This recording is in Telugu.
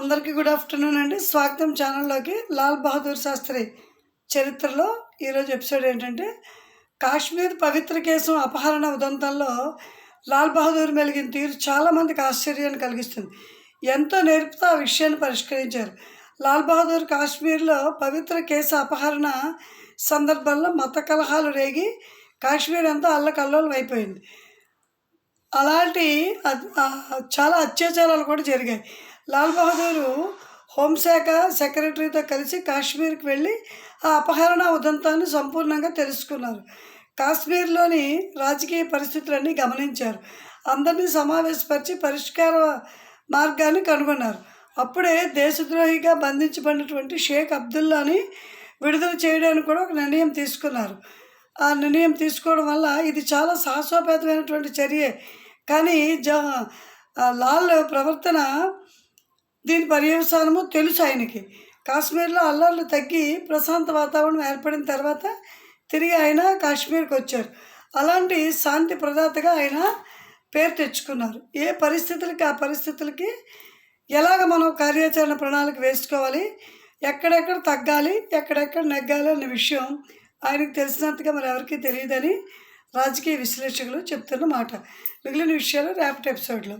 అందరికీ గుడ్ ఆఫ్టర్నూన్ అండి. స్వాగతం ఛానల్లోకి లాల్ బహదూర్ శాస్త్రి చరిత్రలో ఈరోజు ఎపిసోడ్ ఏంటంటే కాశ్మీర్ పవిత్ర కేసు అపహరణ ఉదంతంలో లాల్ బహదూర్ మెలిగిన తీరు చాలామందికి ఆశ్చర్యాన్ని కలిగిస్తుంది. ఎంతో నేర్పుతో ఆ విషయాన్ని పరిష్కరించారు. లాల్ బహదూర్ కాశ్మీర్లో పవిత్ర కేసు అపహరణ సందర్భంలో మత కలహాలు రేగి కాశ్మీర్ అంతా అల్లకల్లోలం అయిపోయింది. అలాంటి చాలా అత్యాచారాలు కూడా జరిగాయి. లాల్ బహదూరు హోంశాఖ సెక్రటరీతో కలిసి కాశ్మీర్కి వెళ్ళి ఆ అపహరణ ఉదంతాన్ని సంపూర్ణంగా తెలుసుకున్నారు. కాశ్మీర్లోని రాజకీయ పరిస్థితులన్నీ గమనించారు. అందరినీ సమావేశపరిచి పరిష్కార మార్గాన్ని కనుగొన్నారు. అప్పుడే దేశద్రోహిగా బంధించబడినటువంటి షేక్ అబ్దుల్లాని విడుదల చేయడానికి కూడా ఒక నిర్ణయం తీసుకున్నారు. ఆ నిర్ణయం తీసుకోవడం వల్ల ఇది చాలా సాహసోపేతమైనటువంటి చర్యే. కానీ జ లాల్ ప్రవర్తన దీని పర్యవసానము తెలుసు ఆయనకి. కాశ్మీర్లో అల్లర్లు తగ్గి ప్రశాంత వాతావరణం ఏర్పడిన తర్వాత తిరిగి ఆయన కాశ్మీర్కి వచ్చారు. అలాంటి శాంతి ప్రదాతగా ఆయన పేరు తెచ్చుకున్నారు. ఏ పరిస్థితులకి ఆ పరిస్థితులకి ఎలాగ మనం కార్యాచరణ ప్రణాళిక వేసుకోవాలి ఎక్కడెక్కడ తగ్గాలి ఎక్కడెక్కడ నెగ్గాలి అనే విషయం ఆయనకు తెలిసినంతగా మరి ఎవరికీ తెలియదని రాజకీయ విశ్లేషకులు చెప్తున్న మాట. మిగిలిన విషయాలు రేపటి ఎపిసోడ్లో.